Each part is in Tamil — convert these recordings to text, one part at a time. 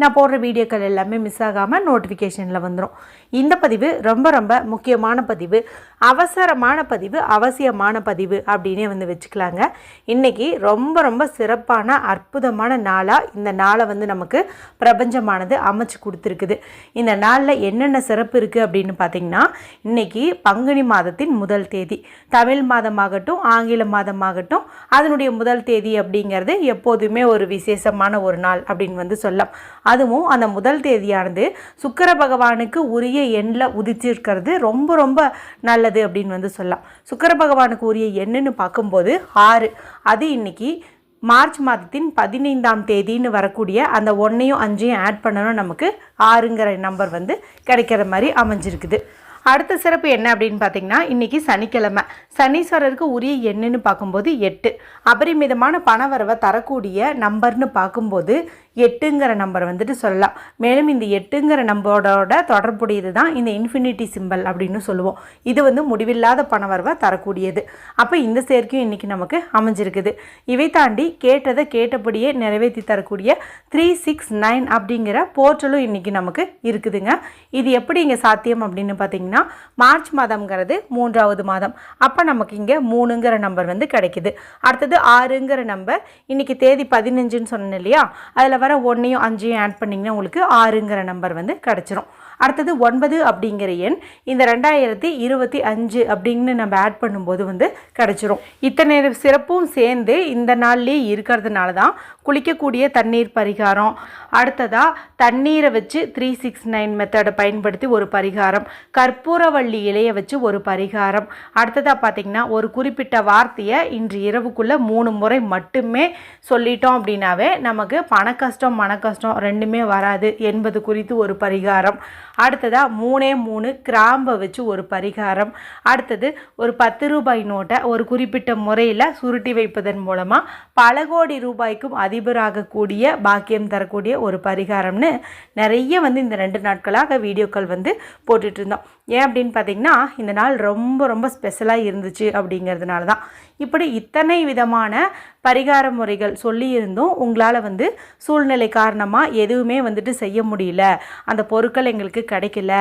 நான் போடுற வீடியோக்கள் எல்லாமே மிஸ் ஆகாமல் நோட்டிஃபிகேஷனில் வந்துடும் இந்த பதிவு ரொம்ப ரொம்ப முக்கியமான பதிவு அவசரமான பதிவு அவசியமான பதிவு அப்படின்னே வந்து வச்சுக்கலாங்க. இன்றைக்கி ரொம்ப ரொம்ப சிறப்பான அற்புதமான நாளாக இந்த நாளை வந்து நமக்கு பிரபஞ்சமானது அமைச்சு கொடுத்துருக்குது. இந்த நாளில் என்னென்ன சிறப்பு இருக்குது அப்படின்னு பார்த்தீங்கன்னா இன்றைக்கி பங்குனி மாதத்தின் முதல் தேதி. தமிழ் மாதமாகட்டும் ஆங்கில மாதமாகட்டும் அதனுடைய முதல் தேதி அப்படிங்கிறது எப்போதுமே ஒரு விசேஷமான ஒரு நாள் அப்படின்னு வந்து சொல்லலாம். அதுவும் அந்த முதல் தேதியானது சுக்கர பகவானுக்கு உரிய எண்ணில் உதிச்சிருக்கிறது. ரொம்ப ரொம்ப நல்லது அப்படின்னு வந்து சொல்லலாம். சுக்கர பகவானுக்கு உரிய எண்ணுன்னு பார்க்கும்போது ஆறு. அது இன்னைக்கு மார்ச் மாதத்தின் பதினைந்தாம் தேதின்னு வரக்கூடிய அந்த ஒன்றையும் அஞ்சையும் ஆட் பண்ணணும். நமக்கு ஆறுங்கிற நம்பர் வந்து கிடைக்கிற மாதிரி அமைஞ்சிருக்குது. அடுத்த சிறப்பு என்ன அப்படின்னு பார்த்தீங்கன்னா இன்றைக்கி சனிக்கிழமை. சனீஸ்வரருக்கு உரிய எண்ணுன்னு பார்க்கும்போது எட்டு. அபரிமிதமான பணவரவை தரக்கூடிய நம்பர்னு பார்க்கும்போது எட்டுங்கிற நம்பர் வந்துட்டு சொல்லலாம். மேலும் இந்த எட்டுங்கிற நம்பரோட தொடர்புடையது தான் இந்த இன்ஃபினிட்டி சிம்பல் அப்படின்னு சொல்லுவோம். இது வந்து முடிவில்லாத பணவரவை தரக்கூடியது. அப்போ இந்த சேர்க்கையும் இன்றைக்கி நமக்கு அமைஞ்சிருக்குது. இவை தாண்டி கேட்டதை கேட்டபடியே நிறைவேற்றி தரக்கூடிய த்ரீ சிக்ஸ் நைன் அப்படிங்கிற போர்ட்டலும் இன்றைக்கி நமக்கு இருக்குதுங்க. இது எப்படி இங்கே சாத்தியம் அப்படின்னு பார்த்தீங்கன்னா மார்ச் மாதம்ங்கிறது மூன்றாவது மாதம். அப்போ நமக்கு இங்கே மூணுங்கிற நம்பர் வந்து கிடைக்குது. அடுத்தது ஆறுங்கிற நம்பர் இன்றைக்கி தேதி பதினஞ்சுன்னு சொன்னேன் இல்லையா? அதில் நம்பரை ஒன்றையும் அஞ்சையும் ஆட் பண்ணிங்கன்னா உங்களுக்கு ஆறுங்கிற நம்பர் வந்து கிடச்சிரும். அடுத்தது ஒன்பது அப்படிங்கிற எண். இந்த ரெண்டாயிரத்தி இருபத்தி அஞ்சு அப்படின்னு நம்ம ஆட் பண்ணும்போது வந்து கிடச்சிரும். இத்தனை சிறப்பும் சேர்ந்து இந்த நாள்லேயே இருக்கிறதுனால தான் குளிக்கக்கூடிய தண்ணீர் பரிகாரம். அடுத்ததாக தண்ணீரை வச்சு த்ரீ சிக்ஸ் நைன் மெத்தடை பயன்படுத்தி ஒரு பரிகாரம். கற்பூரவள்ளி இலையை வச்சு ஒரு பரிகாரம். அடுத்ததாக பார்த்திங்கன்னா ஒரு குறிப்பிட்ட வார்த்தையை இன்று இரவுக்குள்ளே மூணு முறை மட்டுமே சொல்லிட்டோம் அப்படின்னாவே நமக்கு பண கஷ்டம் மன கஷ்டம் ரெண்டுமே வராது என்பது குறித்து ஒரு பரிகாரம். அடுத்ததாக மூணே மூணு கிராம்பை வச்சு ஒரு பரிகாரம். அடுத்தது ஒரு பத்து ரூபாய் நோட்டை ஒரு குறிப்பிட்ட முறையில் சுருட்டி வைப்பதன் மூலமாக பல கோடி ரூபாய்க்கும் அதிபராகக்கூடிய பாக்கியம் தரக்கூடிய ஒரு பரிகாரம்னு நிறைய வந்து இந்த ரெண்டு நாட்களாக வீடியோக்கள் வந்து போட்டுட்ருந்தோம் ஏன் அப்படின்னு பார்த்தீங்கன்னா இந்த நாள் ரொம்ப ரொம்ப ஸ்பெஷலாக இருந்துச்சு அப்படிங்கிறதுனால தான். இப்படி இத்தனை விதமான பரிகார முறைகள் சொல்லியிருந்தும் உங்களால் வந்து சூழ்நிலை காரணமாக எதுவுமே வந்துட்டு செய்ய முடியல. அந்த பொருட்கள் எங்களுக்கு கிடைக்கல.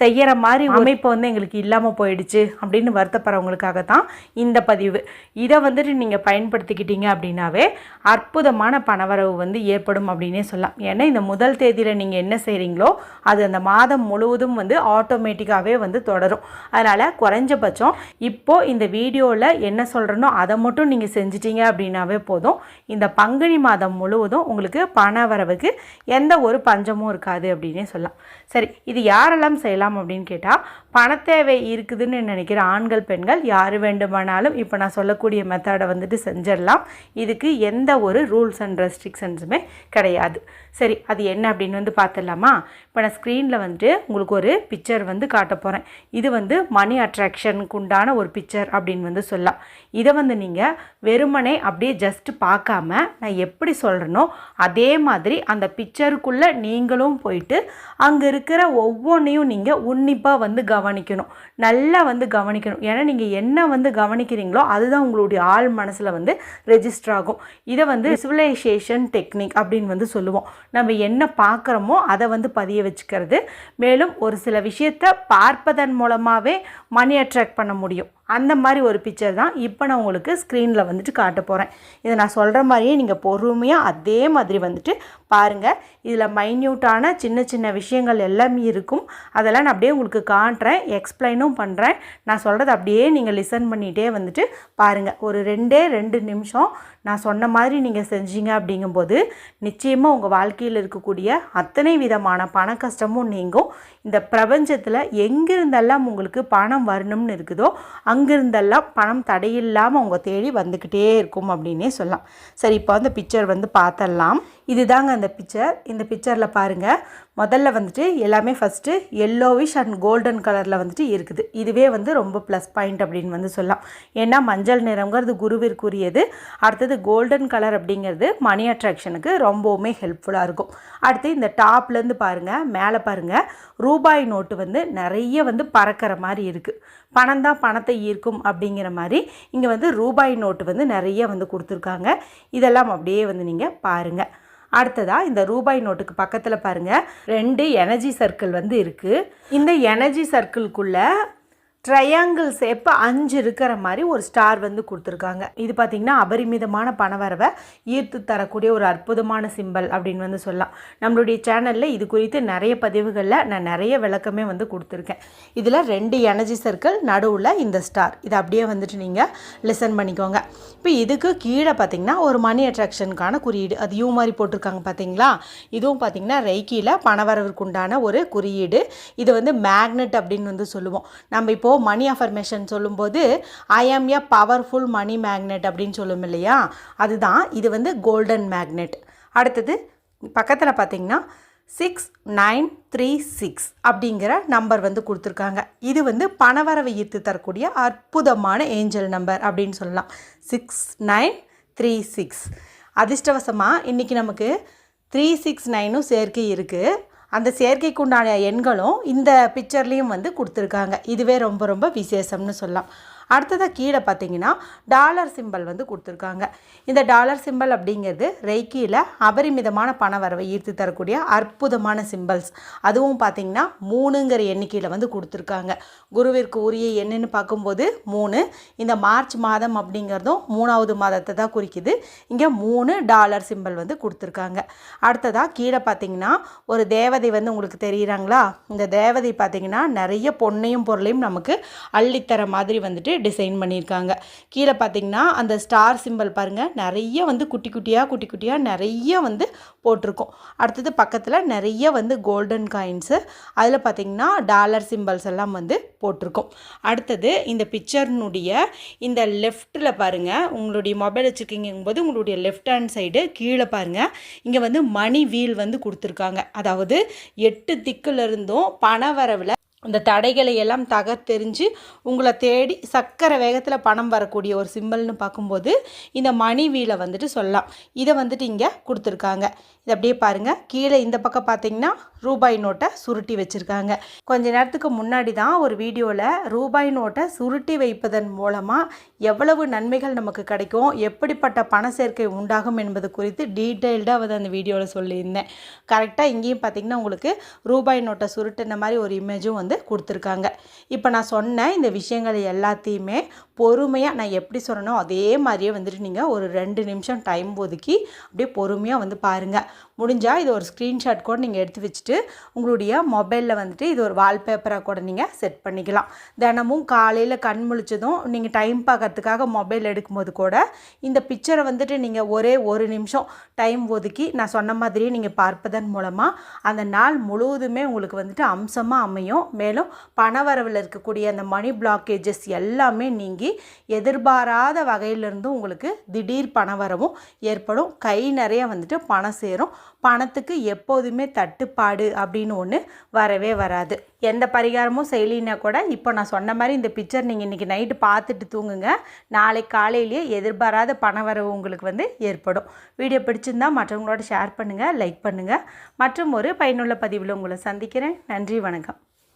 செய்கிற மாதிரி அமைப்பு வந்து எங்களுக்கு இல்லாமல் போயிடுச்சு அப்படின்னு வருத்தப்படுறவங்களுக்காக தான் இந்த பதிவு. இதை வந்துட்டு நீங்கள் பயன்படுத்திக்கிட்டீங்க அப்படின்னாவே அற்புதமான பணவரவு வந்து ஏற்படும் அப்படின்னே சொல்லலாம். ஏன்னா இந்த முதல் தேதியில் நீங்கள் என்ன செய்கிறீங்களோ அது அந்த மாதம் முழுவதும் வந்து ஆட்டோமேட்டிக்காகவே வந்து தொடரும். அதனால் குறைஞ்சபட்சம் இப்போது இந்த வீடியோவில் என்ன சொல்கிறனோ அதை மட்டும் நீங்கள் செஞ்சிட்டீங்க அப்படின்னாவே போதும். இந்த பங்குனி மாதம் முழுவதும் உங்களுக்கு பண வரவுக்கு எந்த ஒரு பஞ்சமும் இருக்காது அப்படின்னே சொல்லலாம். சரி இது யாரெல்லாம் செய்யலாம் அப்படின்னு கேட்டால் பணத்தேவை இருக்குதுன்னு நினைக்கிற ஆண்கள் பெண்கள் யார் வேண்டுமானாலும் இப்போ நான் சொல்லக்கூடிய மெத்தடை வந்துட்டு செஞ்சிடலாம். இதுக்கு எந்த ஒரு ரூல்ஸ் அண்ட் ரெஸ்ட்ரிக்ஷன்ஸுமே கிடையாது. சரி அது என்ன அப்படின்னு வந்து பார்த்துடலாமா இப்போ நான் ஸ்க்ரீனில் வந்துட்டு உங்களுக்கு ஒரு பிக்சர் வந்து காட்ட போகிறேன் இது வந்து மணி அட்ராக்ஷனுக்கு உண்டான ஒரு பிக்சர் அப்படின்னு வந்து சொல்லலாம். இதை வந்து நீங்கள் வெறுமனே அப்படியே ஜஸ்ட் பார்க்காம நான் எப்படி சொல்கிறேனோ அதே மாதிரி அந்த பிக்சருக்குள்ளே நீங்களும் போயிட்டு அங்கே இருக்கிற ஒவ்வொன்றையும் நீங்கள் உன்னிப்பாக வந்து கவனிக்கணும். நல்லா வந்து கவனிக்கணும். ஏன்னா நீங்கள் என்ன வந்து கவனிக்கிறீங்களோ அதுதான் உங்களுடைய ஆள் மனசில் வந்து ரெஜிஸ்டர் ஆகும். இதை வந்து விசுவலைசேஷன் டெக்னிக் அப்படின்னு வந்து சொல்லுவோம். நம்ம என்ன பார்க்குறோமோ அதை வந்து பதிய வச்சுக்கிறது. மேலும் ஒரு சில விஷயத்தை பார்ப்பதன் மூலமாகவே மணி அட்ராக்ட் பண்ண முடியும். அந்த மாதிரி ஒரு பிக்சர் தான் இப்போ நான் உங்களுக்கு ஸ்க்ரீனில் வந்துட்டு காட்ட போகிறேன் இதை நான் சொல்கிற மாதிரியே நீங்கள் பொறுமையாக அதே மாதிரி வந்துட்டு பாருங்கள் இதில் மைன்யூட்டான சின்ன சின்ன விஷயங்கள் எல்லாமே இருக்கும். அதெல்லாம் நான் அப்படியே உங்களுக்கு காட்டுறேன் எக்ஸ்பிளைனும் பண்ணுறேன் நான் சொல்கிறத அப்படியே நீங்கள் லிசன் பண்ணிகிட்டே வந்துட்டு பாருங்கள் ஒரு ரெண்டே ரெண்டு நிமிஷம் நான் சொன்ன மாதிரி நீங்கள் செஞ்சீங்க அப்படிங்கும்போது நிச்சயமாக உங்கள் வாழ்க்கையில் இருக்கக்கூடிய அத்தனை விதமான பண கஷ்டமும் நீங்கும். இந்த பிரபஞ்சத்தில் எங்கிருந்தெல்லாம் உங்களுக்கு பணம் வரணும்னு இருக்குதோ அங்கிருந்தெல்லாம் பணம் தடையில்லாமல் அவங்க தேடி வந்துக்கிட்டே இருக்கும் அப்படின்னே சொல்லலாம். சரி இப்போ அந்த பிக்சர் வந்து பார்த்தரலாம் இதுதாங்க அந்த பிக்சர் இந்த பிக்சரில் பாருங்கள் முதல்ல வந்துட்டு எல்லாமே ஃபஸ்ட்டு எல்லோவிஷ் அண்ட் கோல்டன் கலரில் வந்துட்டு இருக்குது. இதுவே வந்து ரொம்ப ப்ளஸ் பாயிண்ட் அப்படின்னு வந்து சொல்லலாம். ஏன்னா மஞ்சள் நிறங்கிறது குருவிற்குரியது. அடுத்தது கோல்டன் கலர் அப்படிங்கிறது மணி அட்ராக்ஷனுக்கு ரொம்பவுமே ஹெல்ப்ஃபுல்லாக இருக்கும். அடுத்து இந்த டாப்லேருந்து பாருங்கள் மேலே பாருங்கள் ரூபாய் நோட்டு வந்து நிறைய வந்து பறக்கிற மாதிரி இருக்குது பணம் தான் பணத்தை ஈர்க்கும் அப்படிங்கிற மாதிரி இங்கே வந்து ரூபாய் நோட்டு வந்து நிறைய வந்து கொடுத்துருக்காங்க. இதெல்லாம் அப்படியே வந்து நீங்கள் பாருங்கள் அடுத்ததாக இந்த ரூபாய் நோட்டுக்கு பக்கத்தில் பாருங்கள் ரெண்டு எனர்ஜி சர்க்கிள் வந்து இருக்குது இந்த எனர்ஜி சர்க்கிள்குள்ளே ட்ரையாங்கிள் ஷேப்பு அஞ்சு இருக்கிற மாதிரி ஒரு ஸ்டார் வந்து கொடுத்துருக்காங்க. இது பார்த்திங்கன்னா அபரிமிதமான பணவரவை ஈர்த்து தரக்கூடிய ஒரு அற்புதமான சிம்பல் அப்படின்னு வந்து சொல்லலாம். நம்மளுடைய சேனலில் இது குறித்து நிறைய பதிவுகளில் நான் நிறைய விளக்கமே வந்து கொடுத்துருக்கேன். இதில் ரெண்டு எனர்ஜி சர்க்கிள் நடுவில் இந்த ஸ்டார் இதை அப்படியே வந்துட்டு நீங்கள் லிசன் பண்ணிக்கோங்க. இப்போ இதுக்கு கீழே பார்த்திங்கன்னா ஒரு மணி அட்ராக்ஷனுக்கான குறியீடு. அது யூ மாதிரி போட்டிருக்காங்க பார்த்தீங்களா இதுவும் பார்த்திங்கன்னா ரெய்க்கியில் பணவரவிற்கு உண்டான ஒரு குறியீடு. இது வந்து மேக்னெட் அப்படின்னு வந்து சொல்லுவோம். நம்ம இப்போது மணி அஃபர்மேஷன் சொல்லும்போது ஐ ஆம் எ பவர்ஃபுல் மணி மேக்னெட் அப்படின்னு சொல்லும் இல்லையா? அதுதான் இது வந்து கோல்டன் மேக்னெட் அடுத்தது பக்கத்தில் பார்த்தீங்கன்னா சிக்ஸ் நைன் த்ரீ சிக்ஸ் அப்படிங்கிற நம்பர் வந்து கொடுத்துருக்காங்க. இது வந்து பணவரவை ஈர்த்து தரக்கூடிய அற்புதமான ஏஞ்சல் நம்பர் அப்படின்னு சொல்லலாம். சிக்ஸ் நைன் த்ரீ சிக்ஸ் அதிர்ஷ்டவசமாக இன்றைக்கி நமக்கு த்ரீ சிக்ஸ் நைனும் சேர்க்கை இருக்குது அந்த செயற்கைக்குண்டான எண்களும் இந்த பிக்சர்லேயும் வந்து கொடுத்துருக்காங்க. இதுவே ரொம்ப ரொம்ப விசேஷம்னு சொல்லலாம். அடுத்ததாக கீழே பார்த்தீங்கன்னா டாலர் சிம்பல் வந்து கொடுத்துருக்காங்க. இந்த டாலர் சிம்பல் அப்படிங்கிறது ரெய்க்கியில் அபரிமிதமான பண வரவை ஈர்த்து தரக்கூடிய அற்புதமான சிம்பல்ஸ். அதுவும் பார்த்தீங்கன்னா மூணுங்கிற எண்ணிக்கையில் வந்து கொடுத்துருக்காங்க. குருவிற்கு உரிய என்னென்னு பார்க்கும்போது மூணு. இந்த மார்ச் மாதம் அப்படிங்கிறதும் மூணாவது மாதத்தை தான் குறிக்குது. இங்கே மூணு டாலர் சிம்பல் வந்து கொடுத்துருக்காங்க. அடுத்ததாக கீழே பார்த்தீங்கன்னா ஒரு தேவதை வந்து உங்களுக்கு தெரியுறாங்களா? இந்த தேவதை பார்த்தீங்கன்னா நிறைய பொண்ணையும் பொருளையும் நமக்கு அள்ளித்தர மாதிரி வந்துட்டு டிசைன் பண்ணியிருக்காங்க. கீழே பார்த்தீங்கன்னா அந்த ஸ்டார் சிம்பிள் பாருங்கள் நிறைய வந்து குட்டி குட்டியாக குட்டி குட்டியாக நிறைய வந்து போட்டிருக்கோம். அடுத்தது பக்கத்தில் நிறைய வந்து கோல்டன் காயின்ஸு அதில் பார்த்திங்கன்னா டாலர் சிம்பிள்ஸ் எல்லாம் வந்து போட்டிருக்கோம். அடுத்தது இந்த பிக்சர்னுடைய இந்த லெஃப்ட்டில் பாருங்கள் உங்களுடைய மொபைல் வச்சுருக்கீங்கும் போது உங்களுடைய லெஃப்ட் ஹேண்ட் சைடு கீழே பாருங்கள் இங்கே வந்து மணி வீல் வந்து கொடுத்துருக்காங்க. அதாவது எட்டு திக்கிலிருந்தும் பண வரவில் அந்த தடைகளை எல்லாம் தகர்த்தெறிஞ்சு உங்களை தேடி சக்கரை வேகத்தில் பணம் வரக்கூடிய ஒரு சிம்பிள்னு பார்க்கும்போது இந்த மணி வீலை வந்துட்டு சொல்லலாம். இதை வந்துட்டு இங்கே கொடுத்துருக்காங்க. இதை அப்படியே பாருங்கள் கீழே இந்த பக்கம் பார்த்தீங்கன்னா ரூபாய் நோட்டை சுருட்டி வச்சுருக்காங்க. கொஞ்ச நேரத்துக்கு முன்னாடி தான் ஒரு வீடியோவில் ரூபாய் நோட்டை சுருட்டி வைப்பதன் மூலமாக எவ்வளவு நன்மைகள் நமக்கு கிடைக்கும் எப்படிப்பட்ட பண சேர்க்கை உண்டாகும் என்பது குறித்து டீட்டெயில்டாக வந்து அந்த வீடியோவில் சொல்லியிருந்தேன். கரெக்டாக இங்கேயும் பார்த்திங்கன்னா உங்களுக்கு ரூபாய் நோட்டை சுருட்டுன மாதிரி ஒரு இமேஜும் வந்து கொடுத்துருக்காங்க. இப்போ நான் சொன்ன இந்த விஷயங்கள் எல்லாத்தையுமே பொறுமையாக நான் எப்படி சொல்லணும் அதே மாதிரியே வந்துட்டு நீங்கள் ஒரு ரெண்டு நிமிஷம் டைம் ஒதுக்கி அப்படியே பொறுமையாக வந்து பாருங்கள் முடிஞ்சால் இது ஒரு ஸ்க்ரீன்ஷாட் கூட நீங்கள் எடுத்து வச்சுட்டு உங்களுடைய மொபைலில் வந்துட்டு இது ஒரு வால்பேப்பராக கூட நீங்கள் செட் பண்ணிக்கலாம். தினமும் காலையில் கண் முழிச்சதும் நீங்கள் டைம் பார்க்கறதுக்காக மொபைல் எடுக்கும்போது கூட இந்த பிக்சரை வந்துட்டு நீங்கள் ஒரே ஒரு நிமிஷம் டைம் ஒதுக்கி நான் சொன்ன மாதிரியே நீங்கள் பார்ப்பதன் மூலமாக அந்த நாள் முழுவதுமே உங்களுக்கு வந்துட்டு அம்சமாக அமையும். மேலும் பணவரவில் இருக்கக்கூடிய அந்த மணி பிளாக்கேஜஸ் எல்லாமே நீங்கி எதிர்பாராத வகையிலிருந்து உங்களுக்கு திடீர் பணவரவும் ஏற்படும். கை நிறைய வந்துட்டு பணம் சேரும். பணத்துக்கு எப்போதுமே தட்டுப்பாடு அப்படின்னு ஒன்று வரவே வராது. எந்த பரிகாரமும் செய்யலினா கூட இப்போ நான் சொன்ன மாதிரி இந்த பிக்சர் நீங்கள் இன்றைக்கி நைட்டு பார்த்துட்டு தூங்குங்க. நாளை காலையிலேயே எதிர்பாராத பணவரவு உங்களுக்கு வந்து ஏற்படும். வீடியோ பிடிச்சிருந்தா மற்றவங்களோட ஷேர் பண்ணுங்கள் லைக் பண்ணுங்கள் மற்றும் ஒரு பயனுள்ள பதிவில் உங்களை சந்திக்கிறேன். நன்றி வணக்கம்.